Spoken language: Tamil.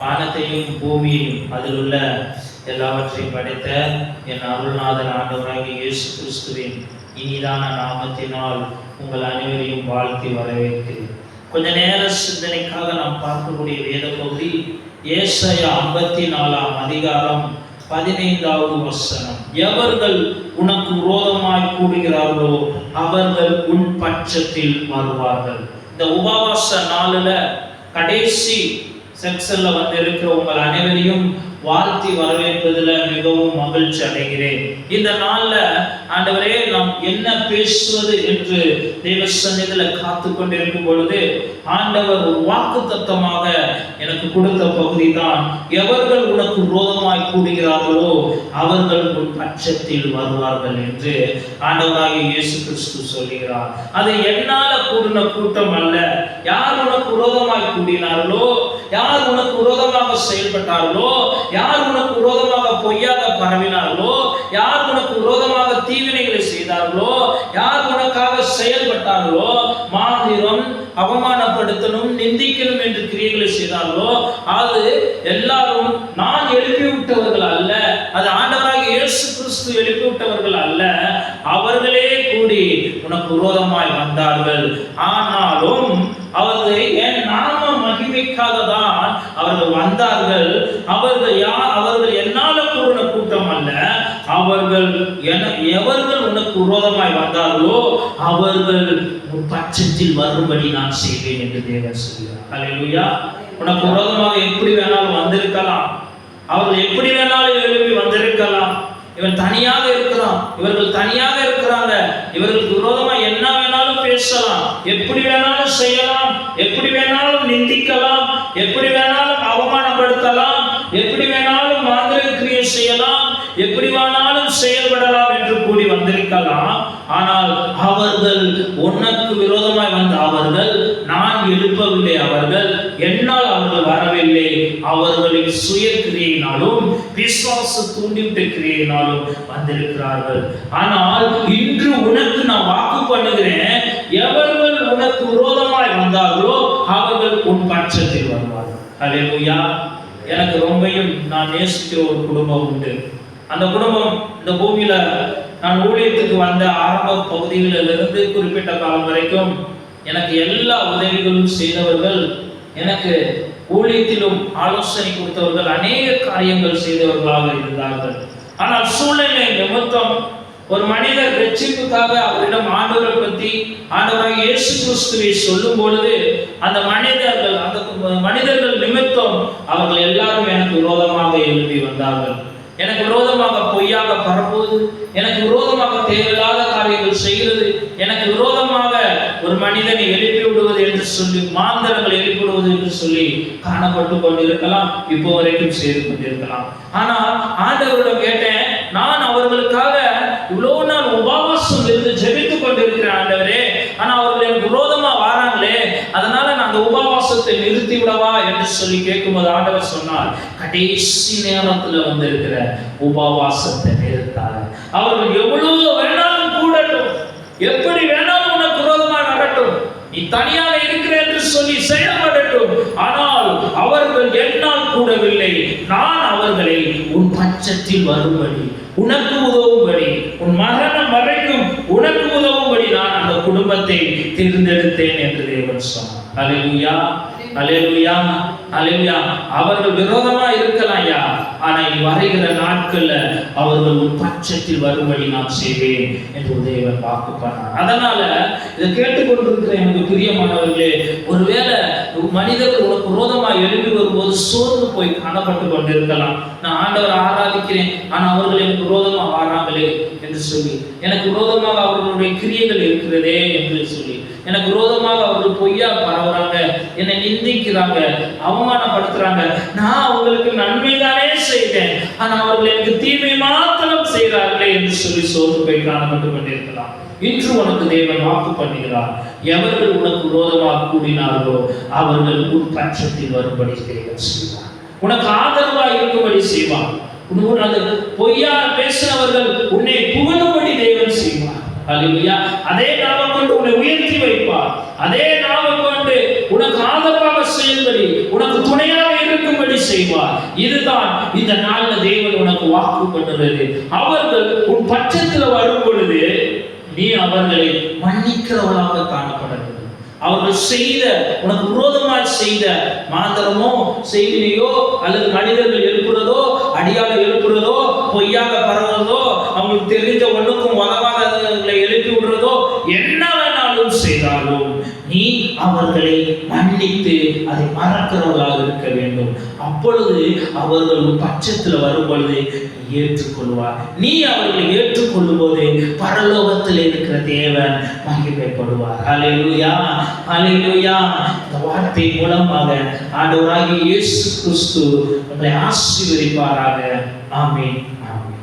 வானத்தையும் பூமியையும் அதில் உள்ள எல்லாவற்றையும் படைத்த என் அருள்நாதன் ஆண்டவராகிய இயேசு கிறிஸ்துவின் இனிதான நாமத்தினால் உங்கள் அனைவரையும் வாழ்த்தி வரவேற்கிறேன் கொஞ்ச நேர சிந்தனைக்காக நாம் பார்க்கக்கூடிய வேத பகுதி ஏசாயா ஐம்பத்தி நாலாம் அதிகாரம் பதினைந்தாவது வசனம். எவர்கள் உனக்கு விரோதமாய் கூடுகிறார்களோ அவர்கள் உன் பட்சத்தில் வருவார்கள். இந்த உபவாச நாளில் கடைசி செக்ஸல்ல வந்து இருக்கிற உங்கள் அனைவரையும் வாழ்த்தி வரவேற்பதில் மிகவும் மகிழ்ச்சி அடைகிறேன். இந்த நாள்ல ஆண்டவரே நாம் என்ன பேசுவது என்று தேவ சந்நிதியில் காத்து கொண்டிருக்கும் பொழுது ஆண்டவர் ஒரு வாக்கு தத்தமாக எனக்கு கொடுத்த பகுதி தான் எவர்கள் உனக்கு ரோதமாய் கூடுகிறார்களோ அவர்கள் உன் பட்சத்தில் வருவார்கள் என்று ஆண்டவராகிய இயேசு கிறிஸ்து சொல்கிறார் அது என்னால கூடின கூட்டம் அல்ல. யார் உனக்கு ரோதமாய் கூடினார்களோ யார் உனக்கு விரோதமாக செயல்பட்டார்களோ யார் உனக்கு விரோதமாக பொய்யாக பரவினார்களோ யார் உனக்கு விரோதமாக தீவினைகளை செய்தார்களோ யார் உனக்காக செயல்பட்டார்களோ மாதிரம் அவமானப்படுத்தணும் நிந்திக்கணும் என்று கிரியைகளை செய்தார்களோ அது எல்லாரும் நான் எழுப்பி விட்டவர்கள் அல்ல அது ஆண்டவராக இயேசு கிறிஸ்து எழுப்பி விட்டவர்கள் அல்ல அவர்களே கூடி உனக்கு விரோதமாய் வந்தார்கள். ஆனாலும் மகிமைக்காக அவர்கள் வந்தார்கள். அவர்கள் யார்? அவர்கள் என்னால கூறின கூட்டம் அல்ல. அவர்கள் என எவர்கள் உனக்கு விரோதமாய் வந்தார்களோ அவர்கள் உன் பட்சத்தில் வரும்படி நான் செய்வேன் என்று தேவன் சொல்கிறார். உனக்கு விரோதமாக எப்படி வேணாலும் வந்திருக்கலாம். அவர்கள் எப்படி வேணாலும் எழுப்பி வந்திருக்கலாம். இவன் தனியாக இருக்கிறான் இவர்கள் தனியாக இருக்கிறாங்க. இவர்களுக்கு விரோதமா என்ன பேசலாம். எப்படி வேணாலும் செய்யலாம். எப்படி வேணாலும் நிந்திக்கலாம். எப்படி வேணாலும் அவமானப்படுத்தலாம். எப்படி வேணாலும் மாந்திரிக கிரியை செய்யலாம். எப்படி வேணாலும் செயல்படலாம் என்று கூடி வந்திருக்கலாம். ஆனால் அவர்கள் உனக்கு விரோதமாய் வந்த அவர்கள் நான் எழுப்பவில்லை அவர்கள் என்னால் அவர்கள் வரவில்லை. அவர்களின் சுய கிரியினாலும் விசுவாச தூண்டிவிட்ட கிரியினாலும் வந்திருக்கிறார்கள். ஆனால் இன்று உனக்கு நான் வாக்கு பண்ணுகிறேன். எவர்கள் உனக்கு விரோதமாய் வந்தார்களோ அவர்கள் உன் பட்சத்தில் வருவார்கள். அல்லேலூயா எனக்கு ரொம்பவும் நான் நேசிக்கிற ஒரு குடும்பம் உண்டு. அந்த குடும்பம் இந்த பூமியில நான் ஊழியத்துக்கு வந்த ஆரம்ப பகுதிகளிலிருந்து குறிப்பிட்ட காலம் வரைக்கும் எனக்கு எல்லா உதவிகளும் செய்தவர்கள் எனக்கு ஊழியத்திலும் ஆலோசனை கொடுத்தவர்கள் அநேக காரியங்கள் செய்தவர்களாக இருந்தார்கள். ஆனால் சூழ்நிலை நிமித்தம் ஒரு மனிதர் ரட்சிப்புக்காக அவரிடம் ஆண்டவரை பற்றி ஆண்டவராக இயேசு கிறிஸ்துவை சொல்லும் பொழுது அந்த மனிதர்கள் அந்த மனிதர்கள் நிமித்தம் அவர்கள் எல்லாரும் எனக்கு விரோதமாக எழுப்பி வந்தார்கள். எனக்கு விரோதமாக பொய்யாக பரப்புவது எனக்கு விரோதமாக தேவையில்லாத காரியங்கள் செய்கிறது எனக்கு விரோதமாக ஒரு மனிதனை எழுப்பி விடுவது என்று சொல்லி மாந்தரங்கள் எழுப்பி விடுவது என்று சொல்லி காணப்பட்டு கொண்டிருக்கலாம் இப்போ வரைக்கும் செய்து கொண்டிருக்கலாம். ஆனால் ஆண்டவரிடம் கேட்டேன் விசுவாசத்தை நிறுத்தி விடவா என்று சொல்லி கேட்கும்போது ஆண்டவர் சொன்னார் கடைசி நேரத்துல வந்திருக்கிற உபவாசத்தை நிறுத்தாத. அவர்கள் எவ்வளவு வேணாலும் கூடட்டும். எப்படி வேணாலும் உனக்கு விரோதமா நடட்டும். நீ தனியாக இருக்கிறேன் என்று சொல்லி செயல்படட்டும். ஆனால் அவர்கள் என்னால் கூடவில்லை. நான் அவர்களை உன் பட்சத்தில் வரும்படி உனக்கு உதவும்படி உன் மரணம் வரைக்கும் உனக்கு உதவும்படி நான் அந்த குடும்பத்தை தேர்ந்தெடுத்தேன் என்று தேவன் சொன்னார். அலையா அலேலுயா அலேலுயா அவர்கள் விரோதமா இருக்கலாம் ஐயா. ஆனா வரைகிற வருகிற நாட்கள்ல அவர்கள் உன் பட்சத்தில் வரும்படி நான் செய்வேன் என்று உதயவர் வாக்கு பண்ணார். அதனால இதை கேட்டுக்கொண்டிருக்கிற எனக்கு பிரியமானவர்களே ஒருவேளை மனிதர்கள் உனக்கு விரோதமாக எழுப்பி வரும்போது சோர்ந்து போய் காணப்பட்டு கொண்டிருக்கலாம். நான் ஆண்டவர் ஆராதிக்கிறேன் ஆனா அவர்கள் எனக்கு விரோதமாக வாராங்களே என்று சொல்லி எனக்கு விரோதமாக அவர்களுடைய கிரியைகள் இருக்கிறதே என்று சொல்லி எனக்கு விரோதமாக அவர்கள் பொய்யா பரவுறாங்க. என்னை நிந்திக்கிறாங்க அவமானப்படுத்துறாங்க. நான் அவங்களுக்கு நன்மை தானே செய்தேன். ஆனால் அவர்கள் எனக்கு தீமை மாத்திரம் செய்கிறார்களே என்று சொல்லி சோர்ந்து போய் காணப்பட்டு கொண்டிருக்கலாம். இன்று உனக்கு தேவன் வாக்கு பண்ணுகிறார். எவர்கள் உனக்கு விரோதமாக கூடினார்களோ அவர்கள் உன் பட்சத்தில் வரும்படி தேவன் செய்வார். உனக்கு ஆதரவாக இருக்கும்படி செய்வார். உன் பொய்யா பேசினவர்கள் உன்னை புகழும்படி தேவன் செய்வார். அல்லேலூயா அதே நாம கொண்டு உன்னை உயர்த்தி வைப்பார். அதே நாம கொண்டு உனக்கு ஆதரவாக செயல்படி உனக்கு துணையாக இருக்கும்படி செய்வார். இதுதான் இந்த நாள்ல தேவன் உனக்கு வாக்கு பண்ணுறது அவர்கள் உன் பட்சத்துல வரும் பொழுது நீ அவர்களை மன்னிக்கிறவளாக காணப்பட அவர்கள் செய்த உனக்கு விரோதமாய் செய்த மாந்திரமோ செய்தியோ அல்லது மனிதர்கள் எழுப்புறதோ அடியாக எழுப்புறதோ பொய்யாக பரவுறதோ அவங்களுக்கு தெரிஞ்ச ஒண்ணுக்கும் உதவாதவர்களை எழுப்பி விடுறதோ என்ன வேணாலும் செய்தாலும் நீ அவர்களை மன்னித்து அதை மறக்கிறவர்களாக இருக்க வேண்டும். அப்பொழுது அவர்கள் பட்சத்தில் வரும் பொழுது ஏற்றுக்கொள்வார். நீ அவர்களை ஏற்றுக்கொள்ளும் போது பரலோகத்தில் இருக்கிற தேவன் மகிமைப்படுவார். ஹalleluya ஹalleluya இந்த வார்த்தை மூலமாக ஆண்டவராகிய இயேசு கிறிஸ்து உங்களை ஆசீர்வதிப்பாராக. ஆமே ஆமே